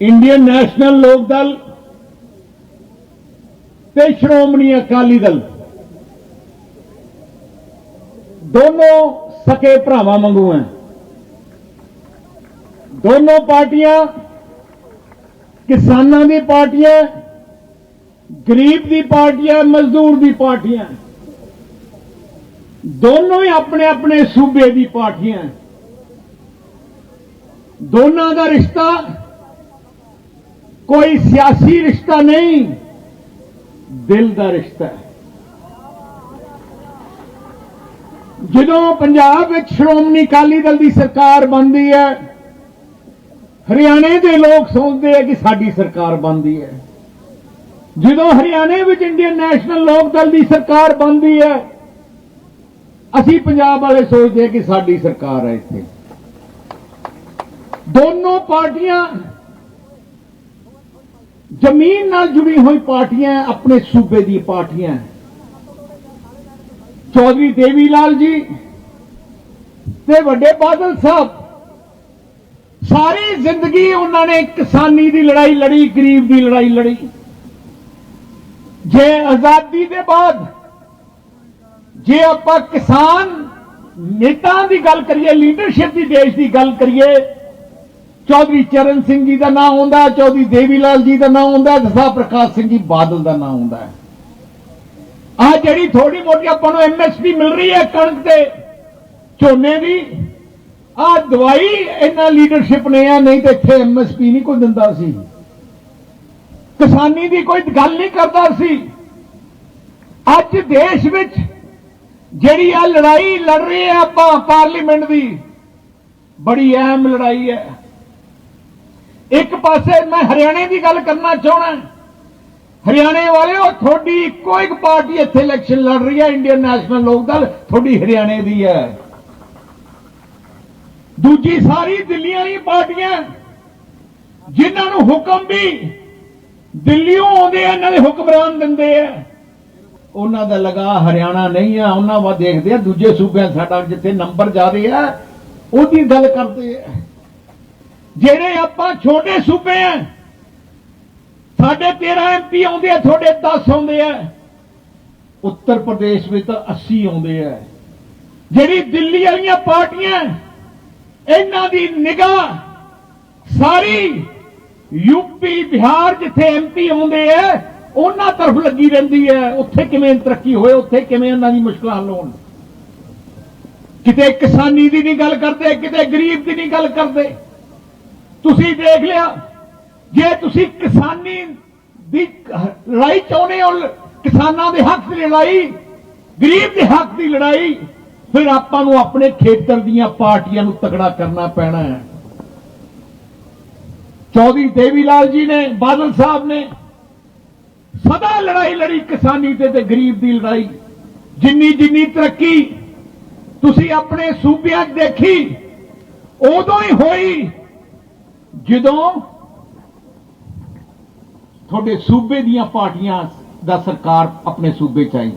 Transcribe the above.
Indian national ਲੋਕ ਦਲ ਤੇ ਸ਼੍ਰੋਮਣੀ ਅਕਾਲੀ ਦਲ। ਦੋਨੋਂ ਸਕੇ ਭਰਾਵਾਂ ਵਾਂਗੂ ਹੈ ਦੋਨੋਂ ਪਾਰਟੀਆਂ ਕਿਸਾਨਾਂ ਦੀ ਪਾਰਟੀਆਂ, ਗਰੀਬ ਦੀ ਪਾਰਟੀਆਂ, ਮਜ਼ਦੂਰ ਦੀ ਪਾਰਟੀਆਂ। ਦੋਨੋਂ ਹੀ ਆਪਣੇ ਆਪਣੇ ਸੂਬੇ ਦੀ ਪਾਰਟੀਆਂ। ਦੋਨਾਂ ਦਾ ਰਿਸ਼ਤਾ ਕੋਈ ਸਿਆਸੀ ਰਿਸ਼ਤਾ ਨਹੀਂ ਦਿਲ ਦਾ ਰਿਸ਼ਤਾ ਹੈ ਜਦੋਂ ਪੰਜਾਬ ਵਿੱਚ ਸ਼੍ਰੋਮਣੀ ਅਕਾਲੀ ਦਲ ਦੀ ਸਰਕਾਰ ਬਣਦੀ ਹੈ ਹਰਿਆਣੇ ਦੇ ਲੋਕ ਸੋਚਦੇ ਆ ਕਿ ਸਾਡੀ ਸਰਕਾਰ ਬਣਦੀ ਹੈ ਜਦੋਂ ਹਰਿਆਣੇ ਵਿੱਚ ਇੰਡੀਅਨ ਨੈਸ਼ਨਲ ਲੋਕ ਦਲ ਦੀ ਸਰਕਾਰ ਬਣਦੀ ਹੈ ਅਸੀਂ ਪੰਜਾਬ ਵਾਲੇ ਸੋਚਦੇ ਆ ਕਿ ਸਾਡੀ ਸਰਕਾਰ ਹੈ ਇੱਥੇ ਦੋਨੋਂ ਪਾਰਟੀਆਂ ਜ਼ਮੀਨ ਨਾਲ ਜੁੜੀ ਹੋਈ ਪਾਰਟੀਆਂ ਆਪਣੇ ਸੂਬੇ ਦੀ ਪਾਰਟੀਆਂ ਚੌਧਰੀ ਦੇਵੀ ਲਾਲ ਜੀ ਤੇ ਵੱਡੇ ਬਾਦਲ ਸਾਹਿਬ, ਸਾਰੀ ਜ਼ਿੰਦਗੀ ਉਹਨਾਂ ਨੇ ਕਿਸਾਨੀ ਦੀ ਲੜਾਈ ਲੜੀ, ਗਰੀਬ ਦੀ ਲੜਾਈ ਲੜੀ। ਜੇ ਆਜ਼ਾਦੀ ਦੇ ਬਾਅਦ, ਜੇ ਆਪਾਂ ਕਿਸਾਨ ਨੇਤਾ ਦੀ ਗੱਲ ਕਰੀਏ ਲੀਡਰਸ਼ਿਪ ਦੀ ਦੇਸ਼ ਦੀ ਗੱਲ ਕਰੀਏ ਚੌਧਰੀ ਚਰਨ ਸਿੰਘ ਜੀ ਦਾ ਨਾਮ ਆਉਂਦਾ ਚੌਧਰੀ ਦੇਵੀ ਲਾਲ ਜੀ ਦਾ ਨਾਮ ਆਉਂਦਾ ਦਸਾ ਪ੍ਰਕਾਸ਼ ਸਿੰਘ ਜੀ ਬਾਦਲ ਦਾ ਨਾਮ ਆਉਂਦਾ ਹੈ ਆ ਜਿਹੜੀ ਥੋੜੀ ਮੋਟੀ ਆਪਾਂ ਨੂੰ ਐਮਐਸਪੀ ਮਿਲ ਰਹੀ ਹੈ ਕਣਕ ਤੇ ਝੋਨੇ ਦੀ ਆ ਦਵਾਈ ਇਹਨਾਂ ਲੀਡਰਸ਼ਿਪ ਨੇ ਆ ਨਹੀਂ ਤੇ ਇੱਥੇ ਐਮਐਸਪੀ ਨਹੀਂ ਕੋਈ ਦਿੰਦਾ ਸੀ ਕਿਸਾਨੀ ਦੀ ਕੋਈ ਗੱਲ ਨਹੀਂ ਕਰਦਾ ਸੀ ਅੱਜ ਦੇਸ਼ ਵਿੱਚ ਜਿਹੜੀ ਆ ਲੜਾਈ ਲੜ ਰਹੇ ਆ ਆਪਾਂ ਪਾਰਲੀਮੈਂਟ ਦੀ ਬੜੀ ਅਹਿਮ ਲੜਾਈ ਹੈ ਇੱਕ ਪਾਸੇ ਮੈਂ ਹਰਿਆਣੇ ਦੀ ਗੱਲ ਕਰਨਾ ਚਾਹਣਾ। ਹਰਿਆਣੇ ਵਾਲਿਓ, ਤੁਹਾਡੀ ਇੱਕੋ ਇੱਕ ਪਾਰਟੀ ਇੱਥੇ ਇਲੈਕਸ਼ਨ ਲੜ ਰਹੀ ਹੈ ਇੰਡੀਅਨ ਨੈਸ਼ਨਲ ਲੋਕ ਦਲ, ਤੁਹਾਡੀ ਹਰਿਆਣੇ ਦੀ ਹੈ। ਦੂਜੀ ਸਾਰੀ ਦਿੱਲੀ ਵਾਲੀ ਪਾਰਟੀਆਂ, ਜਿਨ੍ਹਾਂ ਨੂੰ ਹੁਕਮ ਵੀ ਦਿੱਲੀੋਂ ਆਉਂਦੇ ਆ ਇਹਨਾਂ ਦੇ ਹੁਕਮਰਾਨ ਦਿੰਦੇ ਆ। ਉਹਨਾਂ ਦਾ ਲਗਾ ਹਰਿਆਣਾ ਨਹੀਂ ਆ, ਉਹਨਾਂ ਵਾ ਦੇਖਦੇ ਆ, ਦੂਜੇ ਸੂਬਿਆਂ ਸਾਡਾ ਜਿੱਥੇ ਨੰਬਰ ਜ਼ਿਆਦੇ ਆ, ਉਹਦੀ ਗੱਲ ਕਰਦੇ ਆ। ਜਿਹੜੇ ਆਪਾਂ ਛੋਟੇ ਸੂਬੇ ਆ, ਸਾਡੇ 13 ਐਮਪੀ ਆਉਂਦੇ ਆ, ਤੁਹਾਡੇ 10 ਆਉਂਦੇ ਆ। ਉੱਤਰ ਪ੍ਰਦੇਸ਼ ਵਿੱਚ ਤਾਂ 80 ਆਉਂਦੇ ਆ। ਜਿਹੜੀ ਦਿੱਲੀ ਵਾਲੀਆਂ ਪਾਰਟੀਆਂ, ਇਹਨਾਂ ਦੀ ਨਿਗਾਹ ਸਾਰੀ ਯੂਪੀ ਬਿਹਾਰ ਜਿੱਥੇ ਐਮਪੀ ਆਉਂਦੇ ਆ, ਉਹਨਾਂ ਤਰਫ ਲੱਗੀ ਰਹਿੰਦੀ ਹੈ ਉੱਥੇ ਕਿਵੇਂ ਤਰੱਕੀ ਹੋਏ, ਉੱਥੇ ਕਿਵੇਂ ਉਹਨਾਂ ਦੀ ਮੁਸ਼ਕਲਾਂ ਹੱਲ ਹੋਣ? ਕਿਤੇ ਕਿਸਾਨੀ ਦੀ ਨਹੀਂ ਗੱਲ ਕਰਦੇ, ਕਿਤੇ ਗਰੀਬ ਦੀ ਨਹੀਂ ਗੱਲ ਕਰਦੇ। ਤੁਸੀਂ ਦੇਖ ਲਿਆ, ਜੇ ਤੁਸੀਂ ਕਿਸਾਨੀ ਦੀ ਲੜਾਈ ਚਾਹੁੰਦੇ ਹੋ, ਕਿਸਾਨਾਂ ਦੇ ਹੱਕ ਦੀ ਲੜਾਈ, ਗਰੀਬ ਦੇ ਹੱਕ ਦੀ ਲੜਾਈ, ਫਿਰ ਆਪਾਂ ਨੂੰ ਆਪਣੇ ਖੇਤਰ ਦੀਆਂ ਪਾਰਟੀਆਂ ਨੂੰ ਤਕੜਾ ਕਰਨਾ ਪੈਣਾ ਹੈ। ਚੌਧਰੀ ਦੇਵੀ ਲਾਲ ਜੀ ਨੇ, ਬਾਦਲ ਸਾਹਿਬ ਨੇ, ਸਦਾ ਲੜਾਈ ਲੜੀ ਕਿਸਾਨੀ ਤੇ ਤੇ ਗਰੀਬ ਦੀ ਲੜਾਈ। ਜਿੰਨੀ ਜਿੰਨੀ ਤਰੱਕੀ ਤੁਸੀਂ ਆਪਣੇ ਸੂਬਿਆਂ 'ਚ ਦੇਖੀ, ਉਦੋਂ ਹੀ ਹੋਈ ਜਦੋਂ ਤੁਹਾਡੇ ਸੂਬੇ ਦੀਆਂ ਪਾਰਟੀਆਂ ਦਾ ਸਰਕਾਰ ਆਪਣੇ ਸੂਬੇ 'ਚ ਆਈ